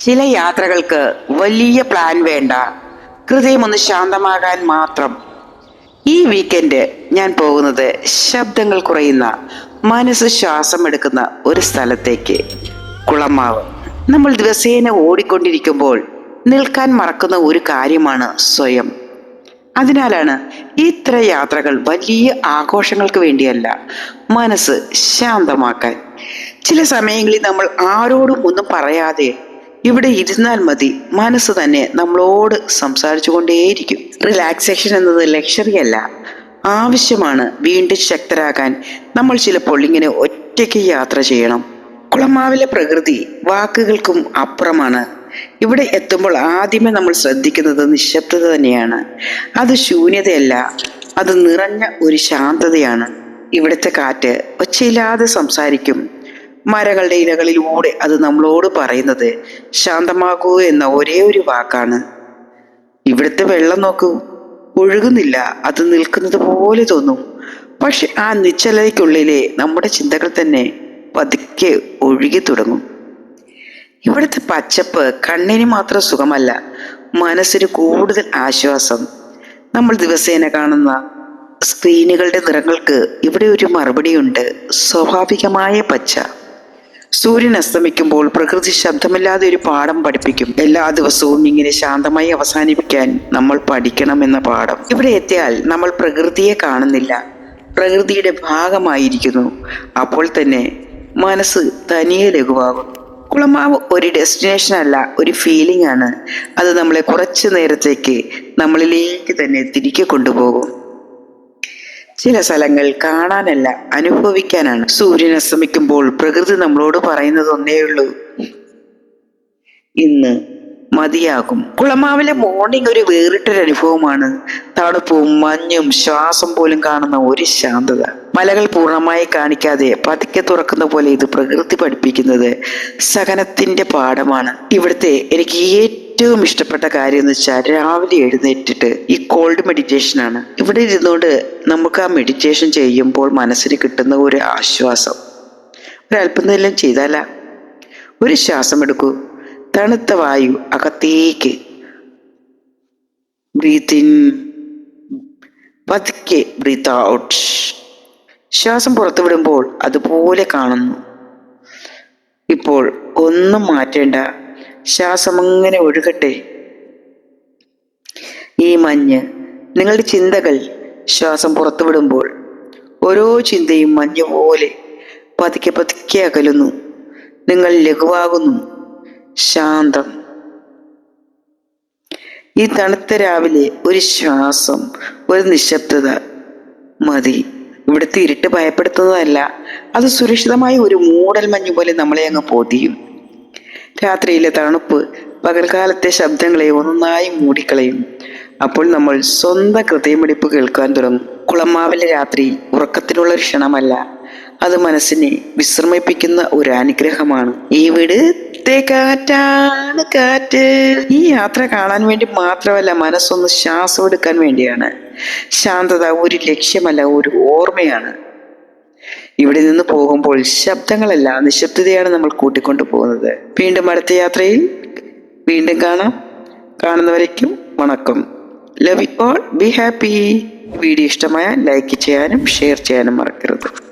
ചില യാത്രകൾക്ക് വലിയ പ്ലാൻ വേണ്ട. ഹൃദയം ഒന്ന് ശാന്തമാകാൻ മാത്രം. ഈ വീക്കെൻഡ് ഞാൻ പോകുന്നത് ശബ്ദങ്ങൾ കുറയുന്ന മനസ്സ് ശ്വാസം എടുക്കുന്ന ഒരു സ്ഥലത്തേക്ക്. കുളമാവ്. നമ്മൾ ദിവസേന ഓടിക്കൊണ്ടിരിക്കുമ്പോൾ നിൽക്കാൻ മറക്കുന്ന ഒരു കാര്യമാണ് സ്വയം. അതിനാലാണ് ഇത്ര യാത്രകൾ വലിയ ആഘോഷങ്ങൾക്ക് വേണ്ടിയല്ല മനസ്സ് ശാന്തമാക്കാൻ. ചില സമയങ്ങളിൽ നമ്മൾ ആരോടും ഒന്നും പറയാതെ ഇവിടെ ഇരുന്നാൽ മതി. മനസ്സ് തന്നെ നമ്മളോട് സംസാരിച്ചു കൊണ്ടേയിരിക്കും റിലാക്സേഷൻ എന്നത് ലക്ഷറി അല്ല. ആവശ്യമാണ് വീണ്ടും ശക്തരാകാൻ. നമ്മൾ ചിലപ്പോൾ ഇങ്ങനെ ഒറ്റയ്ക്ക് യാത്ര ചെയ്യണം. കുളമാവിലെ പ്രകൃതി വാക്കുകൾക്കും അപ്പുറമാണ്. ഇവിടെ എത്തുമ്പോൾ ആദ്യമേ നമ്മൾ ശ്രദ്ധിക്കുന്നത് നിശബ്ദത തന്നെയാണ്. അത് ശൂന്യതയല്ല. അത് നിറഞ്ഞ ഒരു ശാന്തതയാണ്. ഇവിടുത്തെ കാറ്റ് ഒച്ചയില്ലാതെ സംസാരിക്കും. മരങ്ങളുടെ ഇലകളിലൂടെ അത് നമ്മളോട് പറയുന്നത് ശാന്തമാകൂ എന്ന ഒരേ ഒരു വാക്കാണ്. ഇവിടുത്തെ വെള്ളം നോക്കൂ. ഒഴുകുന്നില്ല. അത് നിൽക്കുന്നത് പോലെ തോന്നും. പക്ഷെ ആ നിശ്ചലതയ്ക്കുള്ളിലെ നമ്മുടെ ചിന്തകൾ തന്നെ പതുക്കെ ഒഴുകി തുടങ്ങും. ഇവിടുത്തെ പച്ചപ്പ് കണ്ണിന് മാത്രം സുഖമല്ല മനസ്സിന് കൂടുതൽ ആശ്വാസം. നമ്മൾ ദിവസേന കാണുന്ന സ്ക്രീനുകളുടെ നിറങ്ങൾക്ക് ഇവിടെ ഒരു മറുപടിയുണ്ട്. സ്വാഭാവികമായ പച്ച. സൂര്യൻ അസ്തമിക്കുമ്പോൾ പ്രകൃതി ശബ്ദമില്ലാതെ ഒരു പാഠം പഠിപ്പിക്കും. എല്ലാ ദിവസവും ഇങ്ങനെ ശാന്തമായി അവസാനിപ്പിക്കാൻ നമ്മൾ പഠിക്കണമെന്ന പാഠം. ഇവിടെ എത്തിയാൽ നമ്മൾ പ്രകൃതിയെ കാണുന്നില്ല. പ്രകൃതിയുടെ ഭാഗമായിരിക്കുന്നു. അപ്പോൾ തന്നെ മനസ്സ് തനിയെ ലഘുവാകും. കുളമാവ് ഒരു ഡെസ്റ്റിനേഷൻ അല്ല ഒരു ഫീലിംഗ് ആണ്. അത് നമ്മളെ കുറച്ചു നേരത്തേക്ക് നമ്മളിലേക്ക് തന്നെ തിരികെ കൊണ്ടുപോകും. ചില സ്ഥലങ്ങൾ കാണാനല്ല അനുഭവിക്കാനാണ്. സൂര്യൻ അസ്തമിക്കുമ്പോൾ പ്രകൃതി നമ്മളോട് പറയുന്നത് ഒന്നേയുള്ളൂ ഇന്ന് മതിയാകും. കുളമാവിലെ മോർണിംഗ് ഒരു വേറിട്ടൊരു അനുഭവമാണ്. തണുപ്പും മഞ്ഞും ശ്വാസം പോലും കാണുന്ന ഒരു ശാന്തത. മലകൾ പൂർണമായി കാണിക്കാതെ പതുക്കെ തുറക്കുന്ന പോലെ ഇത് പ്രകൃതി പഠിപ്പിക്കുന്നത് സഹനത്തിന്റെ പാഠമാണ്. ഇവിടുത്തെ എനിക്ക് ഏറ്റവും ഇഷ്ടപ്പെട്ട കാര്യം എന്ന് വെച്ചാൽ രാവിലെ എഴുന്നേറ്റിട്ട് ഈ കോൾഡ് മെഡിറ്റേഷൻ ആണ്. ഇവിടെ ഇരുന്നുകൊണ്ട് നമുക്ക് ആ മെഡിറ്റേഷൻ ചെയ്യുമ്പോൾ മനസ്സിന് കിട്ടുന്ന ഒരു ആശ്വാസം. ഒരല്പം ചെയ്താല? ഒരു ശ്വാസം എടുക്കൂ തണുത്ത വായു അകത്തേക്ക്. ബ്രീത്ത് ഇൻ പതുക്കെ ബ്രീത്ത് ഔട്ട് ശ്വാസം പുറത്തു വിടുമ്പോൾ അതുപോലെ കാണുന്നു. ഇപ്പോൾ ഒന്നും മാറ്റേണ്ട. ശ്വാസം അങ്ങനെ ഒഴുകട്ടെ. ഈ മഞ്ഞ് നിങ്ങളുടെ ചിന്തകൾ ശ്വാസം പുറത്തുവിടുമ്പോൾ ഓരോ ചിന്തയും മഞ്ഞ് പോലെ പതുക്കെ പതുക്കെ അകലുന്നു. നിങ്ങൾ ലഘുവാകുന്നു. ശാന്തം. ഈ തണുത്ത രാവിലെ ഒരു ശ്വാസം ഒരു നിശബ്ദത മതി. ഇവിടുത്തെ ഇരുട്ട് ഭയപ്പെടുത്തുന്നതല്ല അത് സുരക്ഷിതമായ ഒരു മൂടൽ മഞ്ഞ് പോലെ നമ്മളെ അങ്ങ് പൊതിയും. രാത്രിയിലെ തണുപ്പ് പകൽക്കാലത്തെ ശബ്ദങ്ങളെ ഒന്നായി മൂടിക്കളയും. അപ്പോൾ നമ്മൾ സ്വന്തം ഹൃദയമിടിപ്പ് കേൾക്കാൻ തുടങ്ങും. കുളമാവിലെ രാത്രി ഉറക്കത്തിനുള്ള ഒരു ക്ഷണമല്ല. അത് മനസ്സിനെ വിശ്രമിപ്പിക്കുന്ന ഒരു അനുഗ്രഹമാണ്. ഇവിടുത്തെ കാറ്റാണ് കാറ്റ്. ഈ യാത്ര കാണാൻ വേണ്ടി മാത്രമല്ല മനസ്സൊന്ന് ശ്വാസം എടുക്കാൻ വേണ്ടിയാണ്. ശാന്തത ഒരു ലക്ഷ്യമല്ല ഒരു ഓർമ്മയാണ്. ഇവിടെ നിന്ന് പോകുമ്പോൾ ശബ്ദങ്ങളല്ല നിശബ്ദതയാണ് നമ്മൾ കൂട്ടിക്കൊണ്ടു പോകുന്നത്. വീണ്ടും അടുത്ത യാത്രയിൽ വീണ്ടും കാണാം. കാണുന്നവരേക്കും വണക്കം. Love all be happy video ഇഷ്ടമായ ലൈക്ക് ചെയ്യാനും ഷെയർ ചെയ്യാനും മറക്കരുത്.